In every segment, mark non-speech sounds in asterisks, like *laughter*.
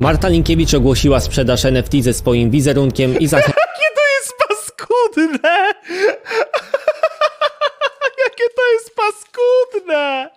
Marta Linkiewicz ogłosiła sprzedaż NFT ze swoim wizerunkiem i zachęca Jakie to jest paskudne! Jakie to jest paskudne!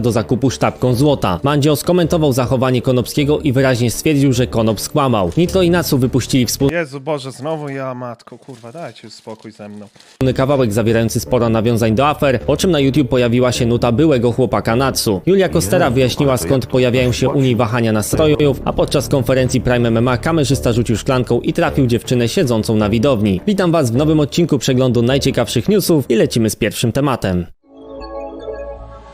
Do zakupu sztabką złota. Mandzio skomentował zachowanie Konopskiego i wyraźnie stwierdził, że Konop skłamał. Nitro i Natsu wypuścili wspólny Jezu Boże, znowu ja, matko, kurwa, dajcie spokój ze mną. kawałek zawierający sporo nawiązań do afer, po czym na YouTube pojawiła się nuta byłego chłopaka Natsu. Julia Kostera wyjaśniła skąd pojawiają się u niej wahania nastrojów, a podczas konferencji Prime MMA kamerzysta rzucił szklanką i trafił dziewczynę siedzącą na widowni. Witam was w nowym odcinku przeglądu najciekawszych newsów i lecimy z pierwszym tematem.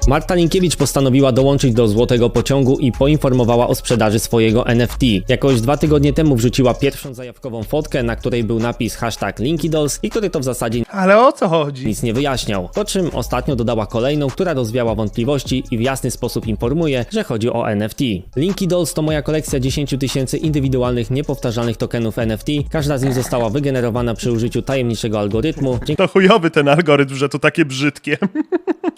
Marta Linkiewicz postanowiła dołączyć do złotego pociągu i poinformowała o sprzedaży swojego NFT. Jakoś dwa tygodnie temu wrzuciła pierwszą zajawkową fotkę, na której był napis hashtag LinkyDolls i który to w zasadzie Ale o co chodzi? nic nie wyjaśniał. Po czym ostatnio dodała kolejną, która rozwiała wątpliwości i w jasny sposób informuje, że chodzi o NFT. Linky Dolls to moja kolekcja 10 tysięcy indywidualnych, niepowtarzalnych tokenów NFT. Każda z nich została wygenerowana przy użyciu tajemniczego algorytmu. To chujowy ten algorytm, że to takie brzydkie. *laughs*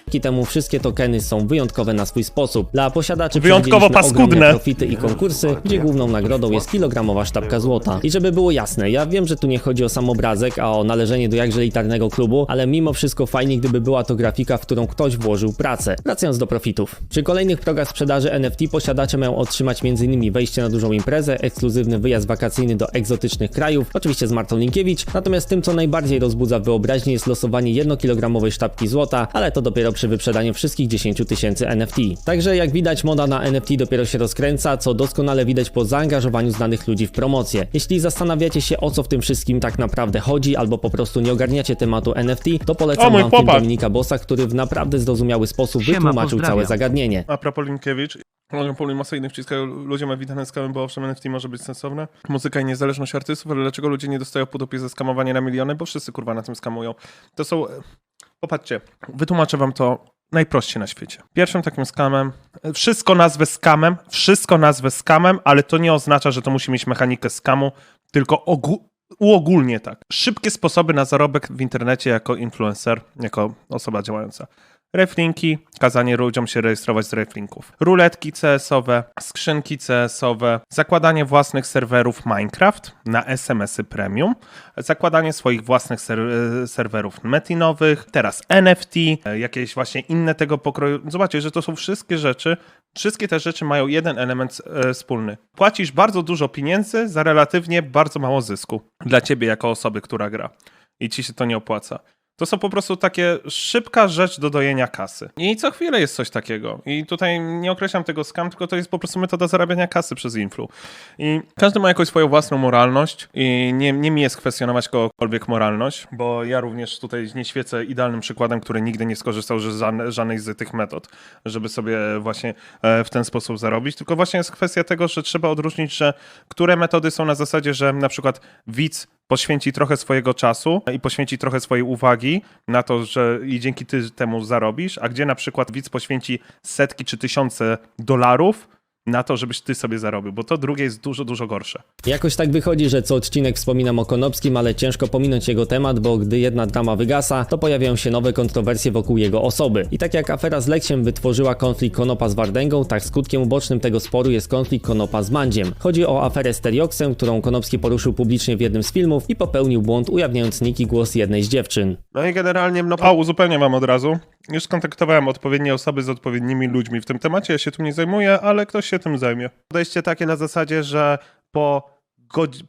Dzięki temu wszystkie tokeny są wyjątkowe na swój sposób. Dla posiadaczy Wyjątkowo paskudne. profity i konkursy, gdzie główną nagrodą jest kilogramowa sztabka złota. I żeby było jasne, ja wiem, że tu nie chodzi o sam obrazek, a o należenie do jakże elitarnego klubu, ale mimo wszystko fajnie, gdyby była to grafika, w którą ktoś włożył pracę. Wracając do profitów. Przy kolejnych progach sprzedaży NFT posiadacze mają otrzymać m.in. wejście na dużą imprezę, ekskluzywny wyjazd wakacyjny do egzotycznych krajów, oczywiście z Martą Linkiewicz, natomiast tym, co najbardziej rozbudza wyobraźnię jest losowanie jednokilogramowej sztabki złota, ale to dopiero przy wyprzedaniu wszystkich 10 tysięcy NFT. Także jak widać moda na NFT dopiero się rozkręca, co doskonale widać po zaangażowaniu znanych ludzi w promocję. Jeśli zastanawiacie się o co w tym wszystkim tak naprawdę chodzi, albo po prostu nie ogarniacie tematu NFT, to O, polecam mój wam film. Dominika Bossa, który w naprawdę zrozumiały sposób Siema, wytłumaczył całe pozdrawiam. zagadnienie. A propos Linkiewicz, Mogę polimasyjny wciskają ludziom ewidentne skamy, bo owszem NFT może być sensowne. Muzyka i niezależność artystów, ale dlaczego ludzie nie dostają po dupie za skamowanie na miliony? Bo wszyscy kurwa na tym skamują. To są... e, Popatrzcie, wytłumaczę wam to najprościej na świecie. Pierwszym takim skamem, wszystko nazwę skamem, wszystko nazwę skamem, ale to nie oznacza, że to musi mieć mechanikę skamu, tylko ogó- uogólnie tak. Szybkie sposoby na zarobek w internecie jako influencer, jako osoba działająca. Reflinki, kazanie ludziom się rejestrować z reflinków. Ruletki CS-owe, skrzynki CS-owe, zakładanie własnych serwerów Minecraft na SMS-y premium, zakładanie swoich własnych ser- serwerów metinowych, teraz NFT, e, jakieś właśnie inne tego pokroju. Zobaczcie, że to są wszystkie rzeczy, wszystkie te rzeczy mają jeden element e, wspólny. Płacisz bardzo dużo pieniędzy za relatywnie bardzo mało zysku dla ciebie jako osoby, która gra i ci się to nie opłaca. To są po prostu takie szybka rzecz do dojenia kasy. I co chwilę jest coś takiego. I tutaj nie określam tego skam, tylko to jest po prostu metoda zarabiania kasy przez influ. I każdy ma jakąś swoją własną moralność i nie, nie mi jest kwestionować kogokolwiek moralność, bo ja również tutaj nie świecę idealnym przykładem, który nigdy nie skorzystał z żadne- żadnej z tych metod, żeby sobie właśnie e, w ten sposób zarobić. Tylko właśnie jest kwestia tego, że trzeba odróżnić, że które metody są na zasadzie, że na przykład widz poświęci trochę swojego czasu i poświęci trochę swojej uwagi na to, że i dzięki ty temu zarobisz, a gdzie na przykład widz poświęci setki czy tysiące dolarów na to, żebyś ty sobie zarobił, bo to drugie jest dużo, dużo gorsze. Jakoś tak wychodzi, że co odcinek wspominam o Konopskim, ale ciężko pominąć jego temat, bo gdy jedna drama wygasa, to pojawiają się nowe kontrowersje wokół jego osoby. I tak jak afera z Leksiem wytworzyła konflikt Konopa z Wardęgą, tak skutkiem ubocznym tego sporu jest konflikt Konopa z Mandziem. Chodzi o aferę z Terioksem, którą Konopski poruszył publicznie w jednym z filmów i popełnił błąd ujawniając niki głos jednej z dziewczyn. No i generalnie, no... A, uzupełnię wam od razu. Już skontaktowałem odpowiednie osoby z odpowiednimi ludźmi w tym temacie, ja się tym nie zajmuję, ale ktoś się tym zajmie. Podejście takie na zasadzie, że po,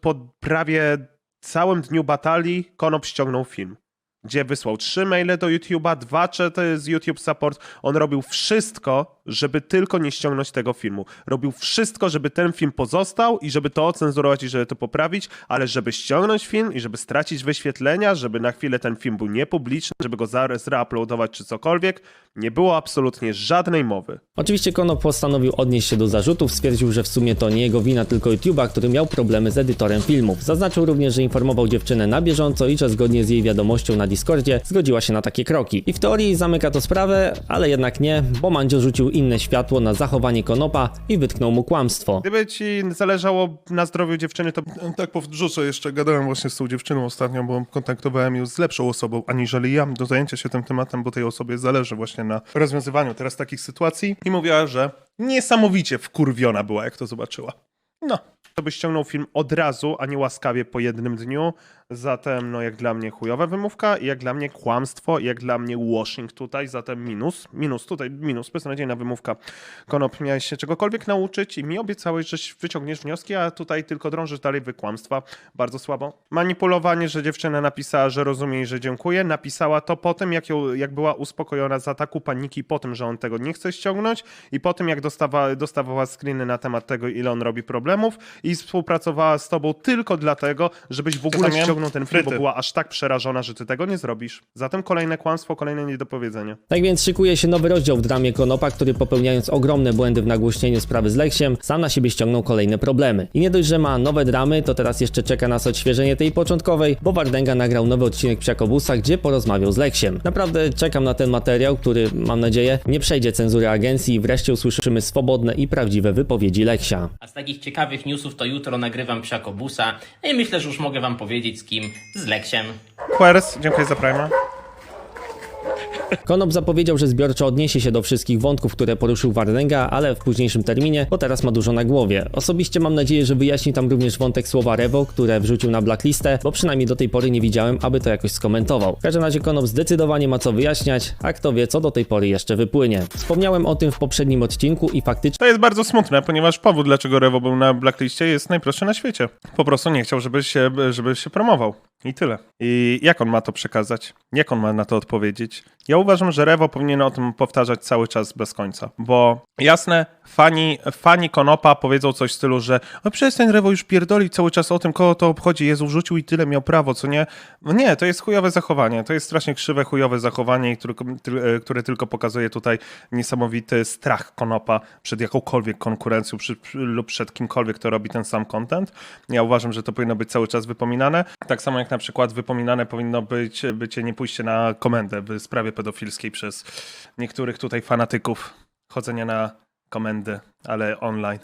po prawie całym dniu batalii Konop ściągnął film. Gdzie wysłał trzy maile do YouTube'a, dwa czy z YouTube Support. On robił wszystko, żeby tylko nie ściągnąć tego filmu. Robił wszystko, żeby ten film pozostał i żeby to ocenzurować i żeby to poprawić, ale żeby ściągnąć film i żeby stracić wyświetlenia, żeby na chwilę ten film był niepubliczny, żeby go zaraz reuploadować czy cokolwiek, nie było absolutnie żadnej mowy. Oczywiście Konop postanowił odnieść się do zarzutów, stwierdził, że w sumie to nie jego wina, tylko YouTube'a, który miał problemy z edytorem filmów. Zaznaczył również, że informował dziewczynę na bieżąco i że zgodnie z jej wiadomością na Discordzie, zgodziła się na takie kroki. I w teorii zamyka to sprawę, ale jednak nie, bo Mandzio rzucił inne światło na zachowanie Konopa i wytknął mu kłamstwo. Gdyby ci zależało na zdrowiu dziewczyny, to tak powrzucę jeszcze. Gadałem właśnie z tą dziewczyną ostatnio, bo kontaktowałem ją z lepszą osobą, aniżeli ja, do zajęcia się tym tematem, bo tej osobie zależy właśnie na rozwiązywaniu teraz takich sytuacji. I mówiła, że niesamowicie wkurwiona była, jak to zobaczyła. No, to by ściągnął film od razu, a nie łaskawie po jednym dniu. Zatem, no jak dla mnie chujowa wymówka, jak dla mnie kłamstwo, jak dla mnie washing tutaj, zatem minus. Minus, tutaj minus, beznadziejna wymówka. Konop, miałeś się czegokolwiek nauczyć i mi obiecałeś, że wyciągniesz wnioski, a tutaj tylko drążysz dalej w kłamstwa. Bardzo słabo. Manipulowanie, że dziewczyna napisała, że rozumie i że dziękuję. Napisała to po tym, jak, ją, jak była uspokojona z ataku paniki, po tym, że on tego nie chce ściągnąć i po tym, jak dostawa, dostawała screeny na temat tego, ile on robi problemów i współpracowała z tobą tylko dlatego, żebyś w ogóle tam ten film, bo była aż tak przerażona, że ty tego nie zrobisz. Zatem kolejne kłamstwo, kolejne niedopowiedzenie. Tak więc szykuje się nowy rozdział w dramie Konopa, który popełniając ogromne błędy w nagłośnieniu sprawy z Leksiem, sam na siebie ściągnął kolejne problemy. I nie dość, że ma nowe dramy, to teraz jeszcze czeka nas odświeżenie tej początkowej, bo Wardęga nagrał nowy odcinek Psiakobusa, gdzie porozmawiał z Leksiem. Naprawdę czekam na ten materiał, który, mam nadzieję, nie przejdzie cenzury agencji i wreszcie usłyszymy swobodne i prawdziwe wypowiedzi Leksia. A z takich ciekawych newsów to jutro nagrywam Psiakobusa i myślę, że już mogę wam powiedzieć z kim. Z Leksiem. Quers, dziękuję za Prima. Konop zapowiedział, że zbiorczo odniesie się do wszystkich wątków, które poruszył Wardęga, ale w późniejszym terminie, bo teraz ma dużo na głowie. Osobiście mam nadzieję, że wyjaśni tam również wątek słowa Revo, które wrzucił na blacklistę, bo przynajmniej do tej pory nie widziałem, aby to jakoś skomentował. W każdym razie Konop zdecydowanie ma co wyjaśniać, a kto wie, co do tej pory jeszcze wypłynie. Wspomniałem o tym w poprzednim odcinku i faktycznie To jest bardzo smutne, ponieważ powód, dlaczego Revo był na blackliście, jest najprostszy na świecie. Po prostu nie chciał, żeby się, żeby się promował. I tyle. I jak on ma to przekazać? Jak on ma na to odpowiedzieć? Ja uważam, że Revo powinien o tym powtarzać cały czas bez końca. Bo jasne, fani, fani Konopa powiedzą coś w stylu, że o przestań Revo już pierdoli cały czas o tym, kogo to obchodzi. Jezu, wrzucił i tyle miał prawo, co nie? No nie, to jest chujowe zachowanie. To jest strasznie krzywe, chujowe zachowanie, które, które tylko pokazuje tutaj niesamowity strach Konopa przed jakąkolwiek konkurencją przy, lub przed kimkolwiek, kto robi ten sam content. Ja uważam, że to powinno być cały czas wypominane. Tak samo jak na przykład wypominane powinno być bycie nie pójście na komendę w sprawie pedofilskiej przez niektórych tutaj fanatyków chodzenia na komendy, ale online.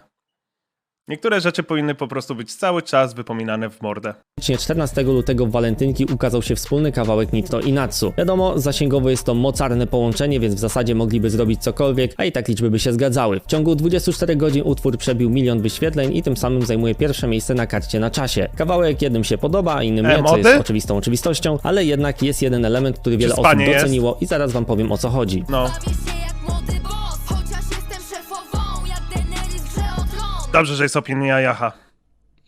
Niektóre rzeczy powinny po prostu być cały czas wypominane w mordę. 14 lutego w Walentynki ukazał się wspólny kawałek Nitro i Natsu. Wiadomo, zasięgowo jest to mocarne połączenie, więc w zasadzie mogliby zrobić cokolwiek, a i tak liczby by się zgadzały. W ciągu 24 godzin utwór przebił milion wyświetleń i tym samym zajmuje pierwsze miejsce na karcie na czasie. Kawałek jednym się podoba, a innym E, nie, co jest oczywistą oczywistością, ale jednak jest jeden element, który wiele osób spanie jest? doceniło i zaraz wam powiem o co chodzi. No, dobrze, że jest opinia Jaha.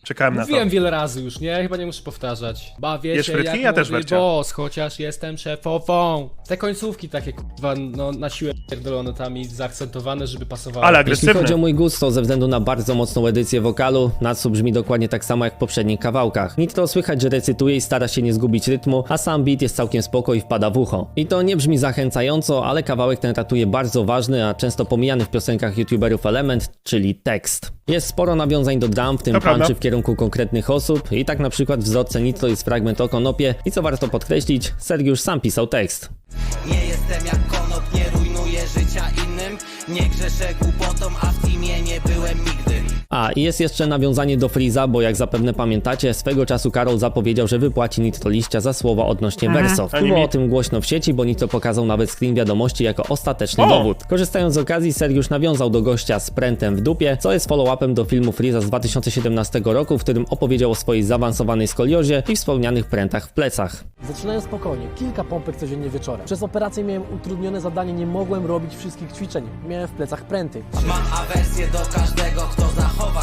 Czekałem na to. Mówiłem wiele razy już, nie? Chyba nie muszę powtarzać. Bawię Jesz się frytki? jak Ja też młody boss, chociaż jestem szefową. Te końcówki takie kurwa, no na siłę pierdolone tam i zaakcentowane, żeby pasowały. Ale Jeśli agresywny. chodzi o mój gust, to ze względu na bardzo mocną edycję wokalu, Natsu brzmi dokładnie tak samo jak w poprzednich kawałkach. Nitro słychać, że recytuje i stara się nie zgubić rytmu, a sam beat jest całkiem spoko i wpada w ucho. I to nie brzmi zachęcająco, ale kawałek ten ratuje bardzo ważny, a często pomijany w piosenkach youtuberów element, czyli tekst. Jest sporo nawiązań do drum, w tym punchy w kierunku konkretnych osób i tak na przykład w zwrotce Nitro jest fragment o konopie i co warto podkreślić, Sergiusz sam pisał tekst. Nie jestem jak konop, nie rujnuję życia innym Nie grzeszę głupotą, a w teamie nie byłem nigdy A, i jest jeszcze nawiązanie do Freeza, bo jak zapewne pamiętacie, swego czasu Karol zapowiedział, że wypłaci Nitro liścia za słowa odnośnie wersów. Ani Było mi- o tym głośno w sieci, bo Nitro pokazał nawet screen wiadomości jako ostateczny O! dowód. Korzystając z okazji, Sergiusz nawiązał do gościa z prętem w dupie, co jest follow-upem do filmu Freeza z 2017 roku, w którym opowiedział o swojej zaawansowanej skoliozie i wspomnianych prętach w plecach. Zaczynałem spokojnie, kilka pompek codziennie wieczorem. Przez operację miałem utrudnione zadanie, nie mogłem robić wszystkich ćwiczeń. Miałem w plecach pręty. Mam awersję do każdego, kto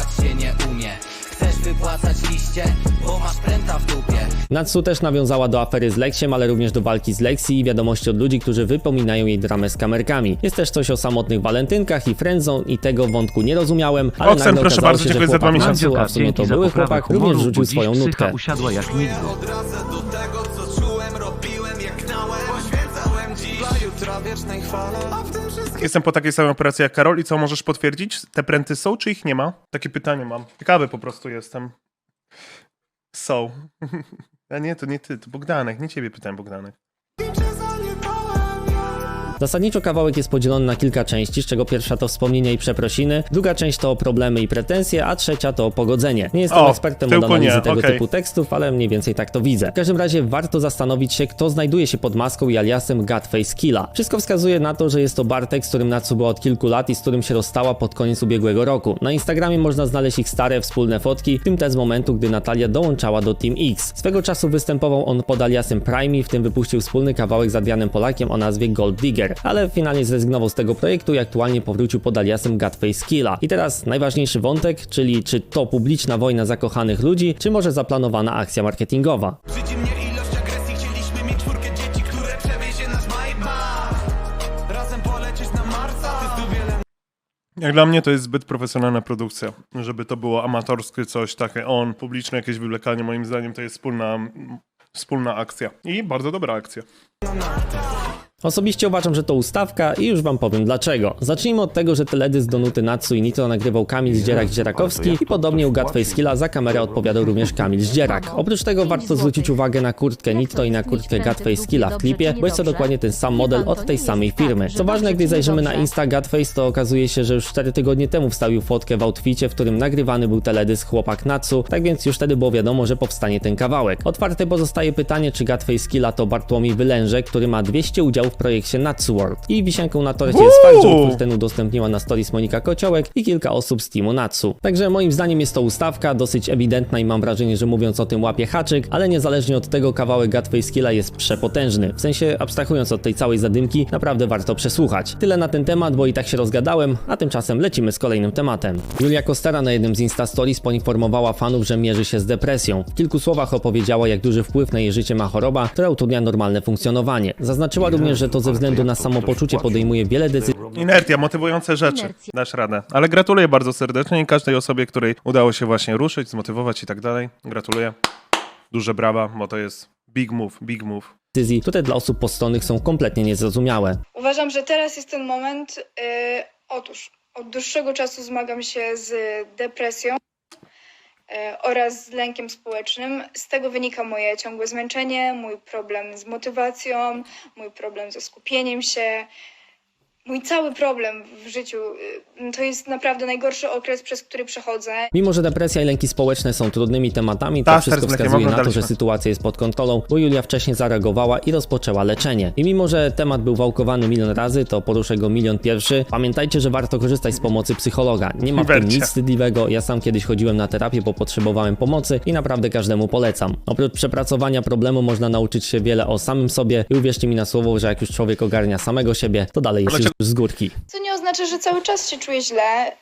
zachować się nie umie Chcesz wypłacać liście, bo masz pręta w dupie Natsu też nawiązała do afery z Leksiem, ale również do walki z Lexi i wiadomości od ludzi, którzy wypominają jej dramę z kamerkami. Jest też coś o samotnych walentynkach i friendzone i tego wątku nie rozumiałem, ale Oksen, nagle proszę bardzo, się, że dziękuję za dwa miesiące. Natsu, a w sumie to dzięki za były poprawę chłopak, humoru, również rzucił dziś swoją psycha nutkę. usiadła jak nigdy. Odrazę do tego, co czułem, robiłem jak knałem Poświęcałem dziś dla jutra wiecznej chwale A w Jestem po takiej samej operacji jak Karol i co, możesz potwierdzić? Te pręty są, czy ich nie ma? Takie pytanie mam. Ciekawy po prostu jestem. Są. *laughs* A nie, to nie ty, to Bogdanek, nie ciebie pytałem, Bogdanek. Zasadniczo kawałek jest podzielony na kilka części, z czego pierwsza to wspomnienia i przeprosiny, druga część to problemy i pretensje, a trzecia to pogodzenie. Nie jestem O, ekspertem od analizy nie, tego okej. typu tekstów, ale mniej więcej tak to widzę. W każdym razie warto zastanowić się, kto znajduje się pod maską i aliasem Godface Killa. Wszystko wskazuje na to, że jest to Bartek, z którym Natsu była od kilku lat i z którym się rozstała pod koniec ubiegłego roku. Na Instagramie można znaleźć ich stare, wspólne fotki, w tym te z momentu, gdy Natalia dołączała do Team X. Swego czasu występował on pod aliasem Prime, w tym wypuścił wspólny kawałek z Adrianem Polakiem o nazwie Gold Digger, ale finalnie zrezygnował z tego projektu i aktualnie powrócił pod aliasem Godface Killa. I teraz najważniejszy wątek, czyli czy to publiczna wojna zakochanych ludzi, czy może zaplanowana akcja marketingowa. Brzydzi mnie ilość agresji Chcieliśmy mieć czwórkę dzieci, które przewiezie nas Maybach Razem polecieć na Marsa Ty tu wiele Jak dla mnie to jest zbyt profesjonalna produkcja, żeby to było amatorskie coś takie, on, publiczne jakieś wywlekanie, moim zdaniem to jest wspólna, wspólna akcja. I bardzo dobra akcja. Osobiście uważam, że to ustawka i już wam powiem dlaczego. Zacznijmy od tego, że teledysk do nuty Natsu i Nitro nagrywał Kamil Zdzierak-Zdzierakowski i podobnie u Godface Killa za kamerę odpowiadał również Kamil Zdzierak. Oprócz tego warto zwrócić uwagę na kurtkę Nitro i na kurtkę Godface Killa w klipie, bo jest to dokładnie ten sam model od tej samej firmy. Co ważne, gdy zajrzymy na Insta Godface, to okazuje się, że już 4 tygodnie temu wstawił fotkę w outficie, w którym nagrywany był teledysk Chłopak Natsu, tak więc już wtedy było wiadomo, że powstanie ten kawałek. Otwarte pozostaje pytanie, czy Godface Killa to Bartłomiej Wylężek, który ma 200 udziałów w projekcie Natsu World. I wisienką na torcie jest fakt, że utwór ten udostępniła na stories Monika Kociołek i kilka osób z teamu Natsu. Także moim zdaniem jest to ustawka, dosyć ewidentna i mam wrażenie, że mówiąc o tym łapie haczyk, ale niezależnie od tego kawałek Godface Killa jest przepotężny. W sensie abstrahując od tej całej zadymki, naprawdę warto przesłuchać. Tyle na ten temat, bo i tak się rozgadałem, a tymczasem lecimy z kolejnym tematem. Julia Kostera na jednym z Insta Stories poinformowała fanów, że mierzy się z depresją. W kilku słowach opowiedziała, jak duży wpływ na jej życie ma choroba, która utrudnia normalne funkcjonowanie. Zaznaczyła również, że to ze względu na samopoczucie podejmuje wiele decyzji Inertia, motywujące rzeczy. Inercja. Dasz radę. Ale gratuluję bardzo serdecznie i każdej osobie, której udało się właśnie ruszyć, zmotywować i tak dalej. Gratuluję. Duże brawa, bo to jest big move, big move. które dla osób postronnych są kompletnie niezrozumiałe. Uważam, że teraz jest ten moment. Yy, otóż od dłuższego czasu zmagam się z depresją oraz z lękiem społecznym. Z tego wynika moje ciągłe zmęczenie, mój problem z motywacją, mój problem ze skupieniem się. Mój cały problem w życiu yy, to jest naprawdę najgorszy okres, przez który przechodzę. Mimo, że depresja i lęki społeczne są trudnymi tematami, to Tak, wszystko wskazuje na to, że sytuacja jest pod kontrolą, bo Julia wcześniej zareagowała i rozpoczęła leczenie. I mimo, że temat był wałkowany milion razy, to poruszę go milion pierwszy. Pamiętajcie, że warto korzystać z pomocy psychologa. Nie ma w tym nic wstydliwego. Ja sam kiedyś chodziłem na terapię, bo potrzebowałem pomocy i naprawdę każdemu polecam. Oprócz przepracowania problemu można nauczyć się wiele o samym sobie i uwierzcie mi na słowo, że jak już człowiek ogarnia samego siebie, to dalej jest z górki. Co nie oznacza, że cały czas się czuję źle.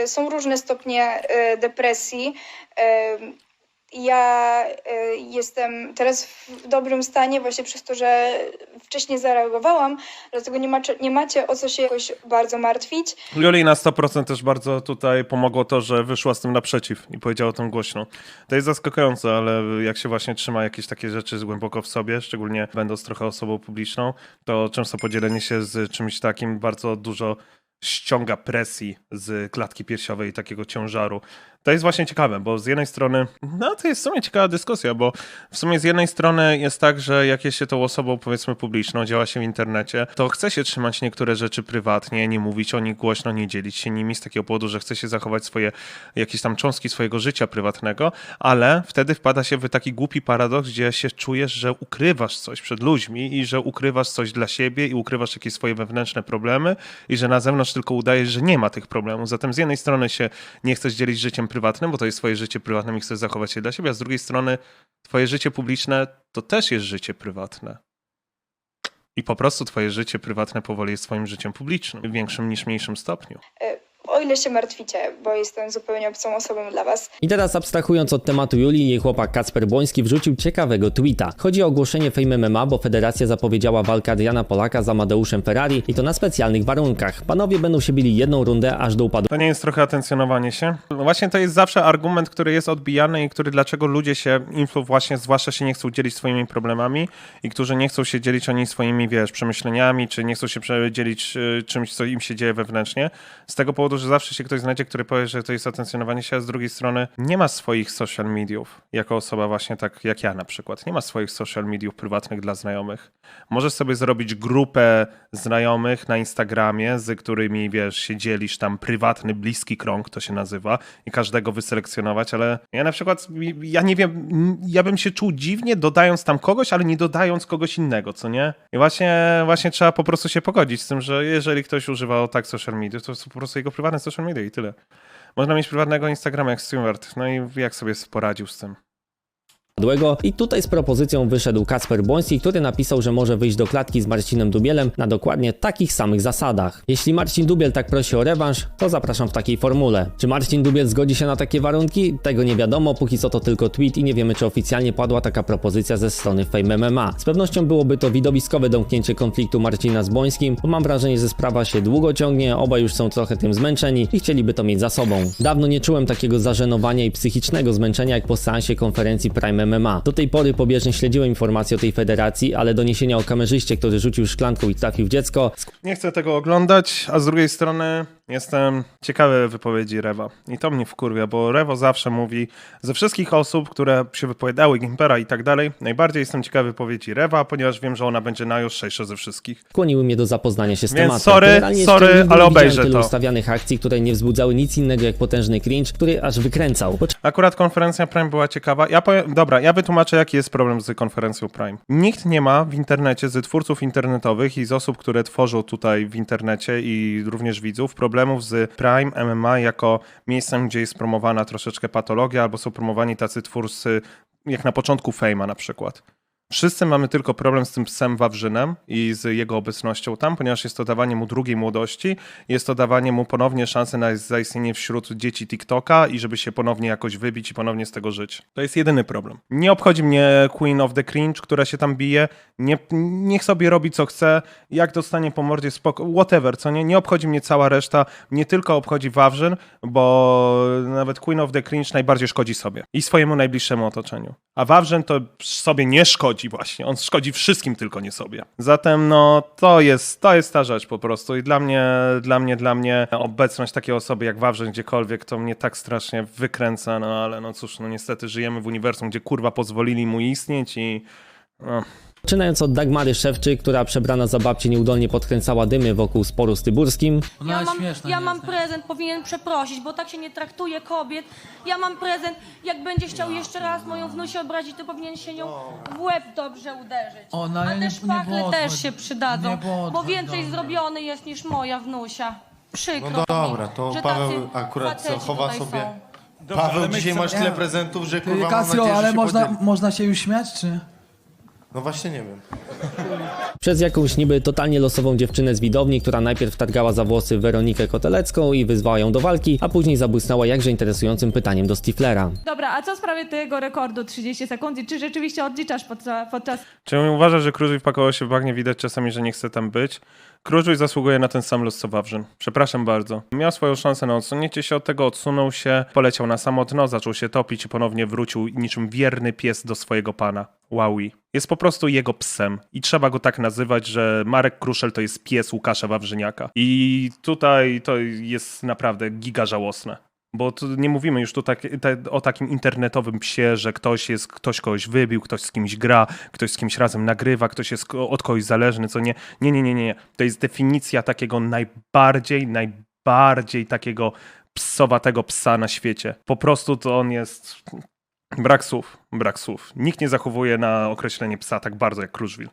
Yy, są różne stopnie yy, depresji. Yy, ja jestem teraz w dobrym stanie właśnie przez to, że wcześniej zareagowałam, dlatego nie, macie, nie macie o co się jakoś bardzo martwić. Juli na 100% też bardzo tutaj pomogło to, że wyszła z tym naprzeciw i powiedziała o tym głośno. To jest zaskakujące, ale jak się właśnie trzyma jakieś takie rzeczy głęboko w sobie, szczególnie będąc trochę osobą publiczną, to często podzielenie się z czymś takim bardzo dużo ściąga presji z klatki piersiowej i takiego ciężaru. To jest właśnie ciekawe, bo z jednej strony, no to jest w sumie ciekawa dyskusja, bo w sumie z jednej strony jest tak, że jak jest się tą osobą powiedzmy publiczną, działa się w internecie, to chce się trzymać niektóre rzeczy prywatnie, nie mówić o nich głośno, nie dzielić się nimi z takiego powodu, że chce się zachować swoje jakieś tam cząstki swojego życia prywatnego, ale wtedy wpada się w taki głupi paradoks, gdzie się czujesz, że ukrywasz coś przed ludźmi i że ukrywasz coś dla siebie i ukrywasz jakieś swoje wewnętrzne problemy i że na zewnątrz tylko udajesz, że nie ma tych problemów. Zatem z jednej strony się nie chcesz dzielić życiem prywatnym, bo to jest twoje życie prywatne i chcesz zachować się dla siebie, a z drugiej strony twoje życie publiczne to też jest życie prywatne. I po prostu twoje życie prywatne powoli jest twoim życiem publicznym, w większym niż mniejszym stopniu. O ile się martwicie, bo jestem zupełnie obcą osobą dla was. I teraz abstrahując od tematu Julii, jej chłopak Kacper Błoński wrzucił ciekawego tweeta. Chodzi o ogłoszenie Fame MMA, bo federacja zapowiedziała walkę Adriana Polaka z Amadeuszem Ferrari i to na specjalnych warunkach. Panowie będą się bili jedną rundę aż do upadu To nie jest trochę atencjonowanie się? No właśnie to jest zawsze argument, który jest odbijany i który dlaczego ludzie się, influ właśnie zwłaszcza się nie chcą dzielić swoimi problemami i którzy nie chcą się dzielić oni swoimi, wiesz, przemyśleniami, czy nie chcą się dzielić y, czymś, co im się dzieje wewnętrznie. Z tego powodu, że zawsze się ktoś znajdzie, który powie, że to jest atencjonowanie się, a z drugiej strony nie ma swoich social mediów, jako osoba właśnie tak jak ja na przykład. Nie ma swoich social mediów prywatnych dla znajomych. Możesz sobie zrobić grupę znajomych na Instagramie, z którymi, wiesz, się dzielisz tam prywatny, bliski krąg, to się nazywa, i każdego wyselekcjonować, ale ja na przykład, ja nie wiem, ja bym się czuł dziwnie dodając tam kogoś, ale nie dodając kogoś innego, co nie? I właśnie, właśnie trzeba po prostu się pogodzić z tym, że jeżeli ktoś używał tak social media, to po prostu jego prywatne social media i tyle. Można mieć prywatnego Instagrama jak Stewart, no i jak sobie poradził z tym. I tutaj z propozycją wyszedł Kacper Błoński, który napisał, że może wyjść do klatki z Marcinem Dubielem na dokładnie takich samych zasadach. Jeśli Marcin Dubiel tak prosi o rewanż, to zapraszam w takiej formule. Czy Marcin Dubiel zgodzi się na takie warunki? Tego nie wiadomo, póki co to tylko tweet i nie wiemy, czy oficjalnie padła taka propozycja ze strony Fame MMA. Z pewnością byłoby to widowiskowe domknięcie konfliktu Marcina z Bońskim, bo mam wrażenie, że sprawa się długo ciągnie, obaj już są trochę tym zmęczeni i chcieliby to mieć za sobą. Dawno nie czułem takiego zażenowania i psychicznego zmęczenia jak po seansie konferencji Prime MMA. Do tej pory pobieżnie śledziłem informacje o tej federacji, ale doniesienia o kamerzyście, który rzucił szklanką i trafił w dziecko, Nie chcę tego oglądać, a z drugiej strony jestem ciekawy wypowiedzi Rewa. I to mnie wkurwia, bo Rewo zawsze mówi, ze wszystkich osób, które się wypowiadały, Gimpera i tak dalej, najbardziej jestem ciekawy wypowiedzi Rewa, ponieważ wiem, że ona będzie najostrzejsza ze wszystkich. skłoniły mnie do zapoznania się z Więc tematem. sorry, Generalnie sorry, ale obejrzę tylu to. ustawianych akcji, które nie wzbudzały nic innego jak potężny cringe, który aż wykręcał. Akurat konferencja Prime była ciekawa. Ja powiem, dobra, ja wytłumaczę, jaki jest problem z konferencją Prime. Nikt nie ma w internecie, z twórców internetowych i z osób, które tworzą tutaj w internecie i również widzów, problemów z Prime MMA jako miejscem, gdzie jest promowana troszeczkę patologia, albo są promowani tacy twórcy, jak na początku Fame'a na przykład. Wszyscy mamy tylko problem z tym psem Wawrzynem i z jego obecnością tam, ponieważ jest to dawanie mu drugiej młodości, jest to dawanie mu ponownie szansy na zaistnienie wśród dzieci TikToka i żeby się ponownie jakoś wybić i ponownie z tego żyć. To jest jedyny problem. Nie obchodzi mnie Queen of the Cringe, która się tam bije, nie, niech sobie robi co chce, jak dostanie po mordzie spoko, whatever, co nie, nie obchodzi mnie cała reszta, mnie tylko obchodzi Wawrzyn, bo nawet Queen of the Cringe najbardziej szkodzi sobie i swojemu najbliższemu otoczeniu. A Wawrzyn to sobie nie szkodzi właśnie, on szkodzi wszystkim, tylko nie sobie. Zatem no to jest, to jest ta rzecz po prostu. I dla mnie, dla mnie, dla mnie obecność takiej osoby jak Wawrzyn gdziekolwiek to mnie tak strasznie wykręca, no ale no cóż, no niestety żyjemy w uniwersum, gdzie kurwa pozwolili mu istnieć i no, Zaczynając od Dagmary Szewczyk, która przebrana za babcię nieudolnie podkręcała dymy wokół sporu z Tyburskim, Ja mam, ja mam prezent, powinien przeprosić, bo tak się nie traktuje kobiet. Ja mam prezent, jak będzie chciał jeszcze raz moją wnusię obrazić, to powinien się nią w łeb dobrze uderzyć. Ona, A nie- te nie też odchodzi- się przydadzą, bo więcej odchodzi. zrobiony jest niż moja wnusia. Przykro No mi, dobra, to że Paweł tacy akurat faceci chowa tutaj sobie- są. Paweł dzisiaj masz tyle prezentów, że kurwa mam Kasio, nadzieję, że ale się można, podzieli. można się już śmiać, czy? No właśnie nie wiem. przez jakąś niby totalnie losową dziewczynę z widowni, która najpierw targała za włosy Weronikę Kotelecką i wyzwała ją do walki, a później zabłysnęła jakże interesującym pytaniem do Stiflera. Dobra, a co w sprawie tego rekordu 30 sekund? I Czy rzeczywiście odliczasz podczas, podczas Czy uważasz, że Krużuj wpakował się w bagnie? Widać czasami, że nie chce tam być. Krużuj zasługuje na ten sam los co Wawrzyn. Przepraszam bardzo. Miał swoją szansę na odsunięcie się od tego, odsunął się, poleciał na samo dno, zaczął się topić i ponownie wrócił niczym wierny pies do swojego pana. Wowi. Jest po prostu jego psem. I trzeba go tak nazywać, że Marek Kruszel to jest pies Łukasza Wawrzyniaka. I tutaj to jest naprawdę giga żałosne. Bo tu nie mówimy już tu tak, te, o takim internetowym psie, że ktoś jest, ktoś kogoś wybił, ktoś z kimś gra, ktoś z kimś razem nagrywa, ktoś jest od kogoś zależny, co nie. Nie, nie, nie, nie. To jest definicja takiego najbardziej, najbardziej takiego psowatego psa na świecie. Po prostu to on jest... Brak słów, brak słów. Nikt nie zachowuje na określenie psa tak bardzo jak Kruszwil.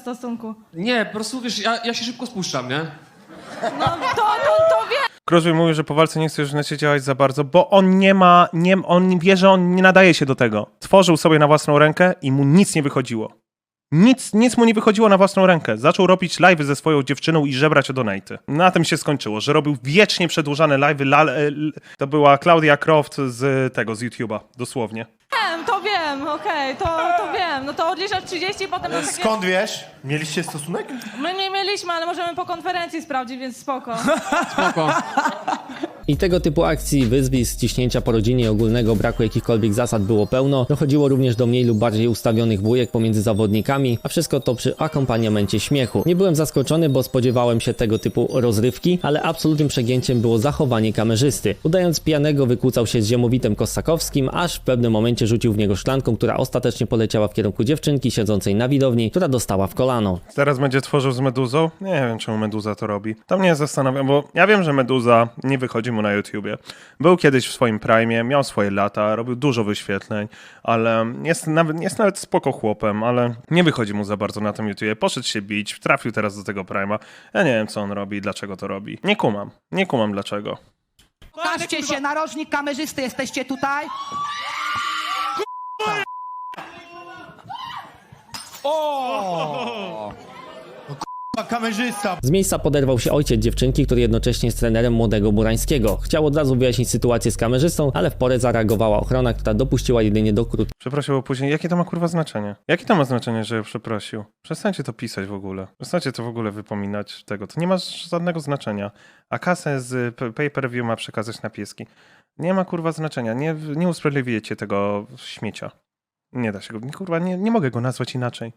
stosunku? Nie, po prostu wiesz, ja, ja się szybko spuszczam, nie? No to, to, to wiem! Kruszwil mówi, że po walce nie chce już necie działać za bardzo, bo on nie ma, nie, on wie, że on nie nadaje się do tego. Tworzył sobie na własną rękę i mu nic nie wychodziło. Nic, nic mu nie wychodziło na własną rękę. Zaczął robić live'y ze swoją dziewczyną i żebrać o donaty. Na tym się skończyło, że robił wiecznie przedłużane live'y. To była Claudia Croft z tego, z YouTube'a, dosłownie. Wiem, okej, to, to wiem. No to odliczasz 30, potem to takie... Skąd wiesz? Mieliście stosunek? My nie mieliśmy, ale możemy po konferencji sprawdzić, więc spoko. *laughs* Spoko. I tego typu akcji, wyzwisk, ciśnięcia po rodzinie i ogólnego braku jakichkolwiek zasad było pełno. Dochodziło również do mniej lub bardziej ustawionych bójek pomiędzy zawodnikami, a wszystko to przy akompaniamencie śmiechu. Nie byłem zaskoczony, bo spodziewałem się tego typu rozrywki, ale absolutnym przegięciem było zachowanie kamerzysty. Udając pijanego wykłócał się z ziemowitem Kosakowskim, aż w pewnym momencie rzucił w niego szklanką, która ostatecznie poleciała w kierunku dziewczynki siedzącej na widowni, która dostała w kolano. Teraz będzie tworzył z Meduzą? Nie wiem, czemu Meduza to robi. To mnie zastanawia, bo ja wiem, że Meduza nie wychodzi mu na YouTubie. Był kiedyś w swoim prime, miał swoje lata, robił dużo wyświetleń, ale jest nawet, jest nawet spoko chłopem, ale nie wychodzi mu za bardzo na tym YouTubie. Poszedł się bić, trafił teraz do tego prima. Ja nie wiem, co on robi, dlaczego to robi. Nie kumam. Nie kumam dlaczego. Pokażcie się, narożnik kamerzysty, jesteście tutaj? Kamerzysta. Z miejsca poderwał się ojciec dziewczynki, który jednocześnie jest trenerem młodego Burańskiego. Chciał od razu wyjaśnić sytuację z kamerzystą, ale w porę zareagowała ochrona, która dopuściła jedynie do krótkiego Przeprosił bo później. Jakie to ma kurwa znaczenie? Jakie to ma znaczenie, że przeprosił? Przestańcie to pisać w ogóle. Przestańcie to w ogóle wypominać tego. To nie ma żadnego znaczenia. A kasę z pay-per-view ma przekazać na pieski. Nie ma kurwa znaczenia. Nie, nie usprawiedliwiecie tego śmiecia. Nie da się go. Kurwa, nie, nie mogę go nazwać inaczej.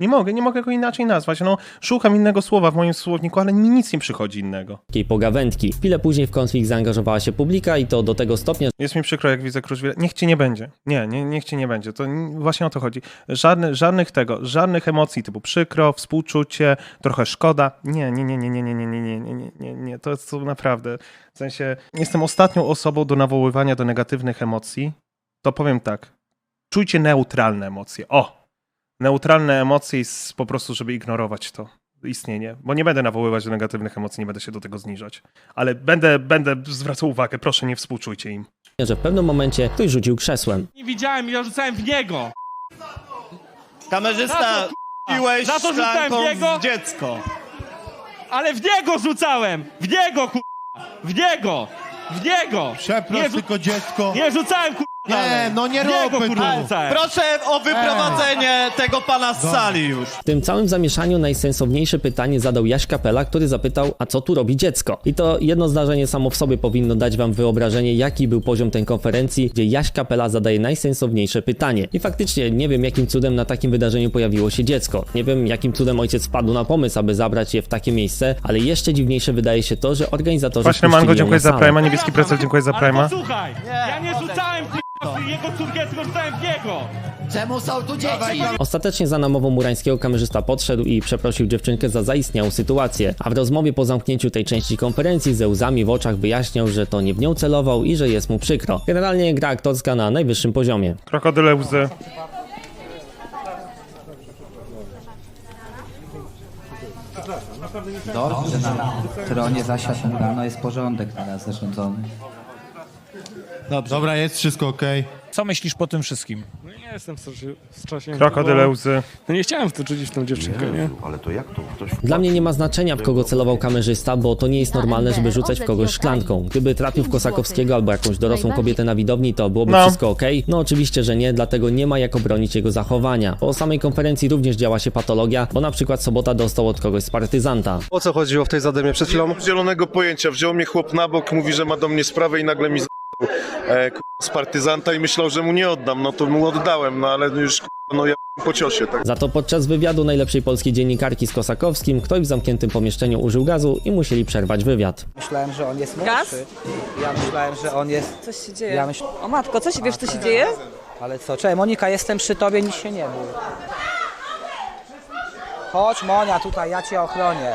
Nie mogę, nie mogę go inaczej nazwać. No, szukam innego słowa w moim słowniku, ale mi nic nie przychodzi innego. pogawędki. Chwilę później w konflikt zaangażowała się publika i to do tego stopnia, Jest mi przykro, jak widzę Kruszwila. Niech ci nie będzie. Nie, nie, niech ci nie będzie. To właśnie o to chodzi. Żadne, żadnych tego, żadnych emocji typu przykro, współczucie, trochę szkoda. Nie, nie, nie, nie, nie, nie, nie, nie, nie, nie, nie, nie, nie. To jest naprawdę. W sensie, jestem ostatnią osobą do nawoływania do negatywnych emocji. To powiem tak. Czujcie neutralne emocje. O! Neutralne emocje i po prostu, żeby ignorować to istnienie. Bo nie będę nawoływać do negatywnych emocji, nie będę się do tego zniżać. Ale będę, będę zwracał uwagę. Proszę, nie współczujcie im. że w pewnym momencie ktoś rzucił krzesłem. Nie widziałem, ja rzucałem w niego. Kamerzysta, piłeś Za to rzucałem w niego? dziecko. Ale w niego rzucałem! W niego, ku... W niego! W niego! Przeproś Nie tylko dziecko. Nie rzucałem, ku... Nie, no nie róbmy kurwa, tu. Proszę o wyprowadzenie tego pana z sali już. W tym całym zamieszaniu najsensowniejsze pytanie zadał Jaś Kapela, który zapytał, a co tu robi dziecko? I to jedno zdarzenie samo w sobie powinno dać wam wyobrażenie, jaki był poziom tej konferencji, gdzie Jaś Kapela zadaje najsensowniejsze pytanie. I faktycznie nie wiem, jakim cudem na takim wydarzeniu pojawiło się dziecko. Nie wiem, jakim cudem ojciec wpadł na pomysł, aby zabrać je w takie miejsce, ale jeszcze dziwniejsze wydaje się to, że organizatorzy Właśnie, Mango, dziękuję za. Prima, niebieski prezel, dziękuję za Prima. posłuchaj! Ja nie rzucałem. Jego córkę, tylko rzucałem w niego! Czemu są tu dzieci? Ostatecznie za namową Murańskiego kamerzysta podszedł i przeprosił dziewczynkę za zaistniałą sytuację, a w rozmowie po zamknięciu tej części konferencji ze łzami w oczach wyjaśniał, że to nie w nią celował i że jest mu przykro. Generalnie gra aktorska na najwyższym poziomie. Krokodyle łzy. Dobrze, na tronie zasiadł rano, jest porządek teraz zarządzony. Dobra, jest wszystko okej. Co myślisz po tym wszystkim? No nie jestem strasznie... Krokodyle łzy. No nie chciałem w to czuć w tą dziewczynkę, nie? Ale to jak to? Ktoś Dla mnie nie ma znaczenia, w kogo celował kamerzysta, bo to nie jest normalne, żeby rzucać w kogoś szklanką. Gdyby trafił w Kosakowskiego albo jakąś dorosłą kobietę na widowni, to byłoby No. wszystko ok? No oczywiście, że nie, dlatego nie ma jak obronić jego zachowania. Po samej konferencji również działa się patologia, bo na przykład Sobota dostał od kogoś z partyzanta. O co chodziło w tej zadymie przed chwilą? Zielonego pojęcia. Wziął mnie chłop na bok, mówi, że ma do mnie sprawę i nagle mi z... E, k- z partyzanta i myślał, że mu nie oddam. No to mu oddałem, no ale już no ja po ciosie, tak. Za to podczas wywiadu najlepszej polskiej dziennikarki z Kosakowskim ktoś w zamkniętym pomieszczeniu użył gazu i musieli przerwać wywiad. Myślałem, że on jest młodszy. Gaz? Ja myślałem, że on jest... Coś się dzieje. Ja myśl... O matko, coś wiesz, co się dzieje? Ale co, czekaj, Monika, jestem przy tobie, nic się nie bój. Chodź Monia, tutaj, ja cię ochronię.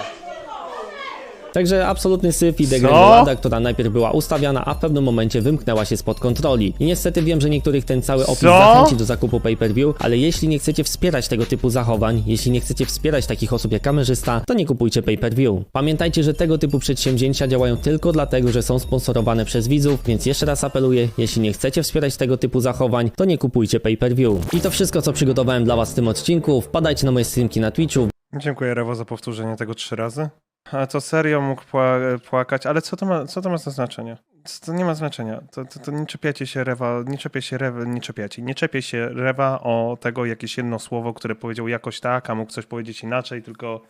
Także absolutny syf i Co? degrengolada, która najpierw była ustawiana, a w pewnym momencie wymknęła się spod kontroli. I niestety wiem, że niektórych ten cały opis Co? zachęci do zakupu pay-per-view, ale jeśli nie chcecie wspierać tego typu zachowań, jeśli nie chcecie wspierać takich osób jak kamerzysta, to nie kupujcie pay-per-view. Pamiętajcie, że tego typu przedsięwzięcia działają tylko dlatego, że są sponsorowane przez widzów, więc jeszcze raz apeluję, jeśli nie chcecie wspierać tego typu zachowań, to nie kupujcie pay-per-view. I to wszystko, co przygotowałem dla was w tym odcinku. Wpadajcie na moje streamki na Twitchu, Dziękuję Rewo za powtórzenie tego trzy razy. A co serio mógł pła- płakać, ale co to ma, co to ma za znaczenie? To nie ma znaczenia. To, to, to nie czepiacie się Rewa, nie czepie się Rewa, nie czepiacie. Nie czepie się Rewa o tego jakieś jedno słowo, które powiedział jakoś tak, a mógł coś powiedzieć inaczej, tylko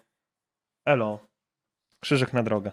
elo. Krzyżyk na drogę.